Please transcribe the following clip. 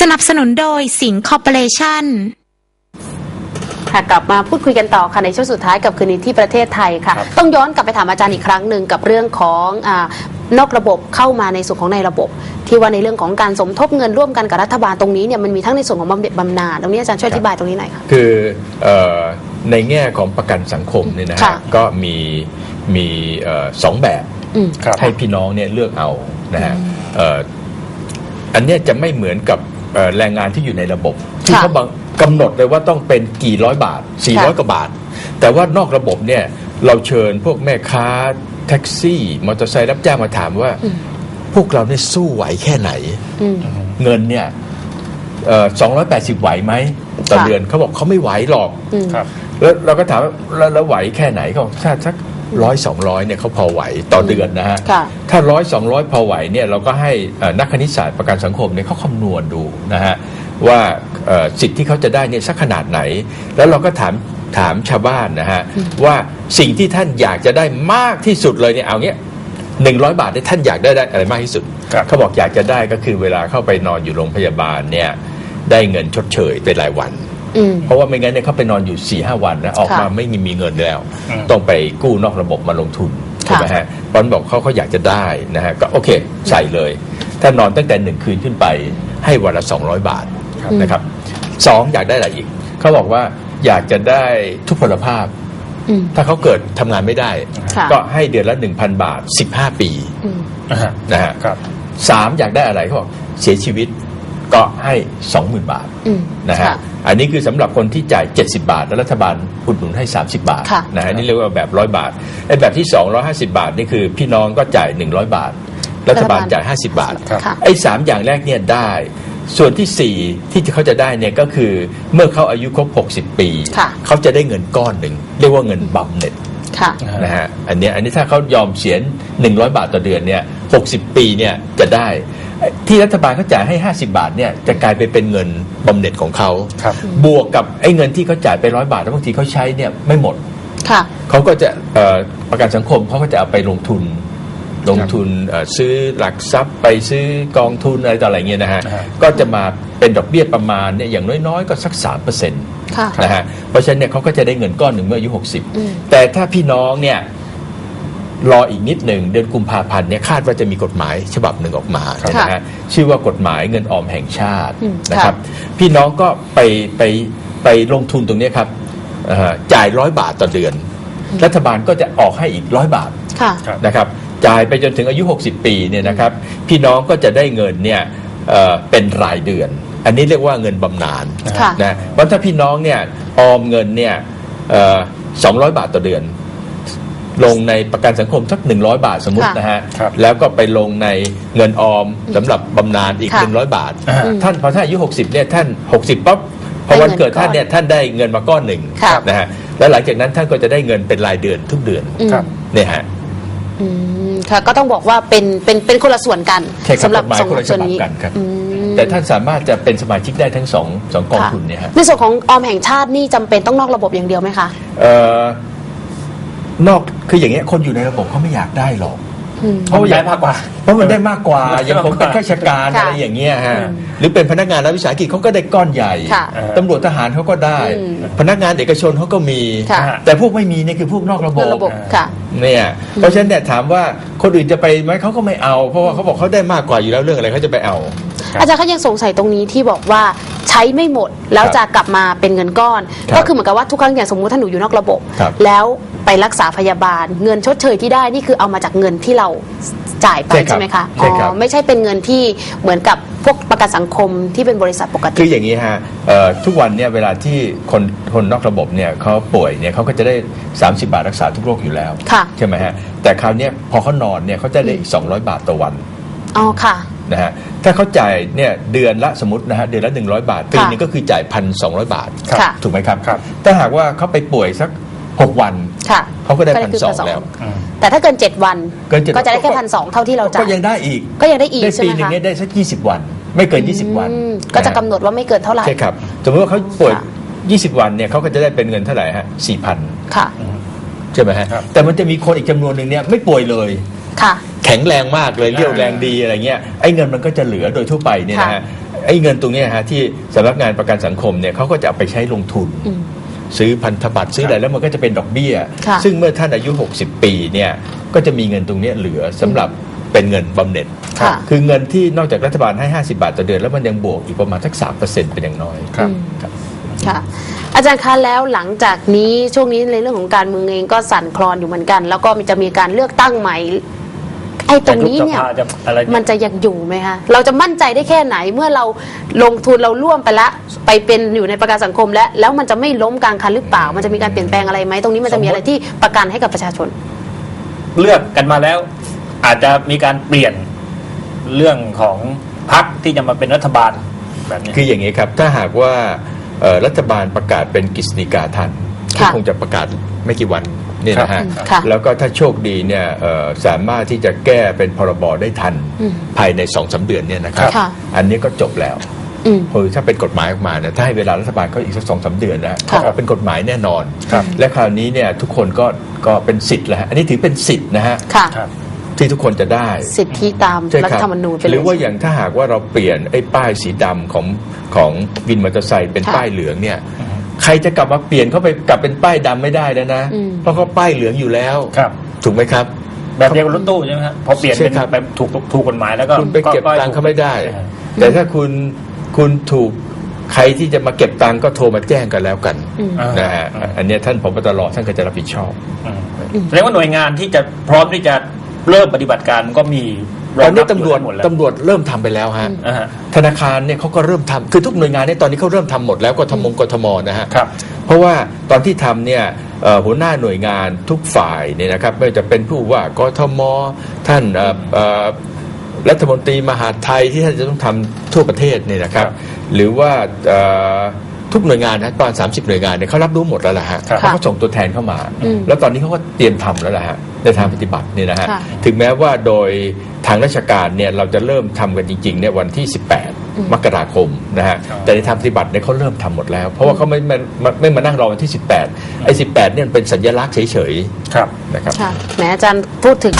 สนับสนุนโดยสิงห์คอร์ปอเรชั่น ค่ะกลับมาพูดคุยกันต่อค่ะในช่วงสุดท้ายกับคืนนี้ที่ประเทศไทยค่ะครับต้องย้อนกลับไปถามอาจารย์อีกครั้งหนึ่งกับเรื่องของอานอกระบบเข้ามาในส่วนของในระบบ ที่ว่าในเรื่องของการสมทบเงินร่วมกันกับรัฐบาลตรงนี้เนี่ยมันมีทั้งในส่วนของบำเหน็จบำนาญตรงนี้อาจารย์ช่วยอธิบายตรงนี้หน่อยค่ะคือเอ่อในแง่ของประกันสังคมเนี่ยนะค่ะฮะก็มีมีเอ่อสองแบบอืมครับให้พี่น้องเนี่ยเลือกเอานะฮะเอ่ออันเนี้ยจะไม่เหมือนกับ เอ่อแรงงานที่อยู่ในระบบ ที่ค่ะเขาบังกำหนดเลยว่าต้องเป็นกี่ร้อยบาท400กว่าบาท แต่ว่านอกระบบเนี่ยเราเชิญพวกแม่ค้าแท็กซี่มอเตอร์ไซค์รับจ้างมาถามว่า พวกเราเนี่ยสู้ไหวแค่ไหน อืม เงินเนี่ยสองร้อยแปดสิบไหวไหมต่อค่ะ เดือนเขาบอกเขาไม่ไหวหรอก อืม ครับ แล้วเราก็ถามว่าแล้วแล้วไหวแค่ไหนเขาบอกถ้าสัก ร้อยสองร้อยเนี่ยเขาพอไหวต่อเดือนนะฮะ ค่ะถ้าร้อยสองร้อยพอไหวเนี่ยเราก็ให้เอ่อนักคณิตศาสตร์ประกันสังคมเนี่ยเขาคำนวณดูนะฮะว่าเอ่อสิทธิ์ที่เขาจะได้เนี่ยสักขนาดไหน แล้วเราก็ถามถามชาวบ้านนะฮะว่าสิ่งที่ท่านอยากจะได้มากที่สุดเลยเนี่ยเอาเงี้ยหนึ่งร้อยบาทเนี่ยท่านอยากได้ได้อะไรมากที่สุด ครับ เขาบอกอยากจะได้ก็คือเวลาเข้าไปนอนอยู่โรงพยาบาลเนี่ยได้เงินชดเชยเป็นรายวัน อืม เพราะว่าไม่งั้นเนี่ยเขาไปนอนอยู่4ี่ห้าวันนะออกมาค่ะไม่มีมีเงินแล้ว อืม ต้องไปกู้นอกระบบมาลงทุนค่ะใช่ไหมฮะตอนบอกเขาเขาอยากจะได้นะฮะก็โอเคใส่เลย ถ้านอนตั้งแต่หนึ่งคืนขึ้นไปให้วันละ 200 บาทครับนะครับสองอยากได้อะไรอีกเขาบอกว่าอยากจะได้ทุพพลภาพ อืม ถ้าเขาเกิดทำงานไม่ได้ ค่ะ ก็ให้เดือนละ 1,000 บาท 15 ปีอืมอ่าฮะนะฮะ ครับ สามอยากได้อะไรเขาบอกเสียชีวิต ก็ให้ 20,000 บาทอืมนะฮะค่ะอันนี้คือสำหรับคนที่จ่าย 70 บาท แล้วรัฐบาลอุดหนุนให้ 30 บาทค่ะนะฮะนี่เรียกว่าแบบร้อยบาทไอ้แบบที่ 250 บาทนี่คือพี่น้องก็จ่าย 100 บาท รัฐบาลจ่าย 50 บาทครับค่ะไอ้สามอย่างแรกเนี่ยได้ส่วนที่สี่ที่เขาจะได้เนี่ยก็คือเมื่อเขาอายุครบ 60 ปีค่ะเขาจะได้เงินก้อนหนึ่ง เรียกว่าเงินบำเหน็จค่ะนะฮะอันเนี้ยอันนี้ถ้าเขายอมเสีย100 บาทต่อเดือนเนี่ย60 ปีเนี่ยจะได้ไอ้ ที่รัฐบาลเขาจ่ายให้ 50 บาทเนี่ยจะกลายไปเป็นเงินบำเหน็จของเขา ครับ บวกกับไอ้เงินที่เขาจ่ายไปร้อยบาทแล้วบางทีเขาใช้เนี่ยไม่หมด ค่ะ เขาก็จะเอ่อประกันสังคมเขาก็จะเอาไปลงทุน ลงทุนเอ่อซื้อหลักทรัพย์ไปซื้อกองทุนอะไรต่ออะไรเงี้ยนะฮะอ่าฮะ ก็จะมาเป็นดอกเบี้ยประมาณเนี่ยอย่างน้อยๆ ก็สัก3%เปอร์เซ็นต์ค่ะ นะฮะเพราะฉะนั้นเนี่ยเขาก็จะได้เงินก้อนหนึ่งเมื่ออายุอืม60แต่ถ้าพี่น้องเนี่ย รออีกนิดหนึ่งเดือนกุมภาพันธ์เนี่ยคาดว่าจะมีกฎหมายฉบับหนึ่งออกมาค่ะนะฮะชื่อว่ากฎหมายเงินออมแห่งชาติอืมนะครับ พี่น้องก็ไปไปไปลงทุนตรงเนี้ยครับเอ่อจ่ายร้อยบาทต่อเดือน รัฐบาลก็จะออกให้อีกร้อยบาทค่ะครับนะครับจ่ายไปจนถึงอายุ 60 ปีเนี่ยนะครับ พี่น้องก็จะได้เงินเนี่ยเอ่อเป็นรายเดือน อันนี้เรียกว่าเงินบำนาญค่ะนะเพราะถ้าพี่น้องเนี่ยออมเงินเนี่ยสองร้อยบาทต่อเดือน ลงในประกันสังคมสัก 100 บาทสมมติค่ะนะฮะครับแล้วก็ไปลงในเงินออมสำหรับบำนาญอีก ค่ะ100 บาท อ่า ท่านพอท่านอายุ 60เนี่ยท่าน 60ปั๊บพอวันเกิดท่านเนี่ยท่านได้เงินมาก้อนหนึ่งครับนะฮะแล้วหลังจากนั้นท่านก็จะได้เงินเป็นรายเดือนทุกเดือนอืมครับ เนี่ยฮะ อืมค่ะก็ต้องบอกว่าเป็นเป็นเป็นคนละส่วนกันใช่ครับสำหรับกฎหมายสองคนละฉส่วนบับนี้กันครับ อืมแต่ท่านสามารถจะเป็นสมาชิกได้ทั้งสองสองกองทุนเนี่ยฮะ ในส่วนของออมแห่งชาตินี่จำเป็นต้องนอกระบบอย่างเดียวไหมคะ เอ่อ นอกคืออย่างเงี้ยคนอยู่ในระบบเขาไม่อยากได้หรอก อืม เพราะมันได้มากกว่า เพราะมันได้มากกว่าอย่างผมเป็นข้าราชการค่ะอะไรอย่างเงี้ยฮะอืมหรือเป็นพนักงานรัฐวิสาหกิจเขาก็ได้ก้อนใหญ่ค่ะตำรวจทหารเขาก็ได้ อืมพนักงานเอกชนเขาก็มี ค่ะ แต่พวกไม่มีเนี่ยคือพวกนอกระบนอกบระบบค่ะ เนี่ยเพราะฉะนั้นเนี่ยถามว่าคนอื่นจะไปไหมเขาก็ไม่เอา เพราะว่าเขาบอกเขาได้มากกว่าอยู่แล้วเรื่องอะไรเขาจะไปเอา ครับอาจารย์เขายังสงสัยตรงนี้ที่บอกว่าใช้ไม่หมดแล้วครับจะกลับมาเป็นเงินก้อน ครับก็คือเหมือนกับว่าทุกครั้งอย่างสมมุติถ้าหนูอยู่นอกระบบ ครับแล้ว ไปรักษาพยาบาล เงินชดเชยที่ได้นี่คือเอามาจากเงินที่เราจ่ายไปใช่ครับใช่ไหมคะใช่ครับอ๋อไม่ใช่เป็นเงินที่เหมือนกับพวกประกันสังคมที่เป็นบริษัทปกคืติออย่างนี้ฮะเอ่อทุกวันเนี่ยเวลาที่คนคนนอกระบบเนี่ยเขาป่วยเนี่ยเขาก็จะได้ 30 บาทรักษาทุกโรคอยู่แล้วค่ะ ใช่ไหมฮะแต่คราวเนี้ยพอเขานอนเนี่ยเขาจะได้อีก 200 บาทต่อวันอ๋อค่ะ นะฮะถ้าเขาจ่ายเนี่ยเดือนละสมมตินะฮะเดือนละ 100 บาทปีนึงก็คือจ่ายพันสองบาทครับค่ะ ถูกไหมครับ ครับ ถ้าหากว่าเขาไปป่วยสัก 6 วันค่ะเขาก็ได้ก็พันคือสอง1,200แล้ว อืม แต่ถ้าเกินเจ็ดวันเกิน7ก็จะได้แค่พันสองเท่าที่เราจ่าก็ยยังได้อีกก็ยังได้อีกได้ใช่ปีไหมหนึ่งคะเนี่ยได้สัก20 วัน ไม่เกิน 20 วันอืมก็จะนฮกำหนดว่าไม่เกินเท่าไหร่ ใช่ครับ สมมติว่าเขาป่วย ค่ะ 20 วันเนี่ยเขาก็จะได้เป็นเงินเท่าไหร่ฮะ4,000ค่ะใช่ไหมฮะครับ แต่มันจะมีคนอีกจำนวนหนึ่งเนี่ยไม่ป่วยเลย ค่ะ แข็งแรงมากเลยเรี่ยวแรงดีอะไรเงี้ยไอ้เงินมันก็จะเหลือโดยทั่วไปเนี่ยนะฮะค่ะ ไอ้เงินตรงเนี้ยฮะที่สำนักงานประกันสังคมเนี่ยเขาก็จะเอาไปใช้ลงทุน อืม ซื้อพันธบัตรซื้ออะไรแล้วมันก็จะเป็นดอกเบี้ยค่ะซึ่งเมื่อท่านอายุ 60 ปีเนี่ยก็จะมีเงินตรงเนี้ยเหลือสำหรับเป็นเงินบำเหน็จค่ะคือเงินที่นอกจากรัฐบาลให้ 50 บาทต่อเดือนแล้วมันยังบวกอีกประมาณสัก3%เป็นอย่างน้อยครับอืมครับค่ะอาจารย์คะแล้วหลังจากนี้ช่วงนี้ในเรื่องของการเมืองเองก็สั่นคลอนอยู่เหมือนกัน แล้วก็จะมีการเลือกตั้งใหม่ ไอ้ตรงนี้เนี่ยจะยุบสภาจะอะไรมันจะยังอยู่ไหมคะเราจะมั่นใจได้แค่ไหนเมื่อเราลงทุนเราร่วมไปละไปเป็นอยู่ในประกันสังคมแล้วแล้วมันจะไม่ล้มกลางคันหรือเปล่า มันจะมีการเปลี่ยนแปลงอะไรไหมตรงนี้มันจะมีอะไรที่ประกันให้กับประชาชน เลือกกันมาแล้ว อาจจะมีการเปลี่ยนเรื่องของพรรคที่จะมาเป็นรัฐบาลแบบนี้คืออย่างนี้ครับถ้าหากว่าเอ่อรัฐบาลประกาศเป็นกฤษฎีกาทันค่ะคงจะประกาศไม่กี่วัน เนี่ยนะฮะครับค่ะแล้วก็ถ้าโชคดีเนี่ยเอ่อสามารถที่จะแก้เป็นพรบได้ทันอืมภายในสองสาเดือนเนี่ยนะครับ ค่ะ อันนี้ก็จบแล้ว อืม คือถ้าเป็นกฎหมายออกมาเนี่ยถ้าให้เวลารัฐบาลก็อีกสักสองสาเดือนนะค่ะก็เป็นกฎหมายแน่นอน ครับ และคราวนี้เนี่ยทุกคนก็ก็เป็นสิทธิ์แล้วฮะอันนี้ถือเป็นสิทธิ์นะฮะค่ะ ครับ ที่ทุกคนจะได้ สิทธิตามใช่รัฐครับธรรมนูญไปเลยหรือว่าอย่างถ้าหากว่าเราเปลี่ยนไอ้ป้ายสีดำของของวินมอเตอร์ไซค์เป็นค่ะป้ายเหลืองเนี่ย ใครจะกลับมาเปลี่ยนเข้าไปกลับเป็นป้ายดำไม่ได้แล้วนะ อืม เพราะเขาป้ายเหลืองอยู่แล้ว ครับ ถูกไหมครับ แบบเดียวกับรถตู้ใช่ไหมครับพอเปลี่ยนเป็นใช่ครับ แบบถูกถูกกฎหมายแล้วก็คุณไปเก็บก็ตังค์เขาไม่ได้ใช่แต่ถ้าคุณคุณถูกใครที่จะมาเก็บตังค์ก็โทรมาแจ้งกันแล้วกันอืมอ่านะฮะอันเนี้ยท่านผบตรท่านก็จะรับผิดชอบ อืมแสดงว่าหน่วยงานที่จะพร้อมที่จะเริ่มปฏิบัติการมันก็มี ตอนนี้งบตำรวจยู่หมดแล้วตำรวจเริ่มทำไปแล้วฮะอ่าฮะธนาคารเนี่ยเขาก็เริ่มทำคือทุกหน่วยงานเนี่ยตอนนี้เขาเริ่มทำหมดแล้วกทมกทมนะฮะครับเพราะว่าตอนที่ทำเนี่ยเอ่อหัวหน้าหน่วยงานทุกฝ่ายเนี่ยนะครับไม่ว่าจะเป็นผู้ว่ากทมท่านเอ่อเอ่อรัฐมนตรีมหาดไทยที่ท่านจะต้องทำทั่วประเทศเนี่ยนะครับครับหรือว่าเอ่อ ทุกหน่วยงานนะประมาณ30หน่วยงานเนี่ยเขารับรู้หมดแล้วล่ะฮะครับเพราะเขาส่งตัวแทนเข้ามา อืมแล้วตอนนี้เขาก็เตรียมทำแล้วล่ะฮะในทางปฏิบัติเนี่ยนะฮะค่ะถึงแม้ว่าโดยทางราชการเนี่ยเราจะเริ่มทำกันจริงๆเนี่ยวันที่ อืม 18 มกราคมนะฮะครับ แต่ในทางปฏิบัติเนี่ยเขาเริ่มทำหมดแล้ว เพราะว่าเขาไม่ไม่ไม่ไม่มานั่งรอวันที่ 18ไอ้18เนี่ยมันเป็นสัญลักษณ์เฉยครับ ๆนะครับ ค่ะแหมอาจารย์พูดถึง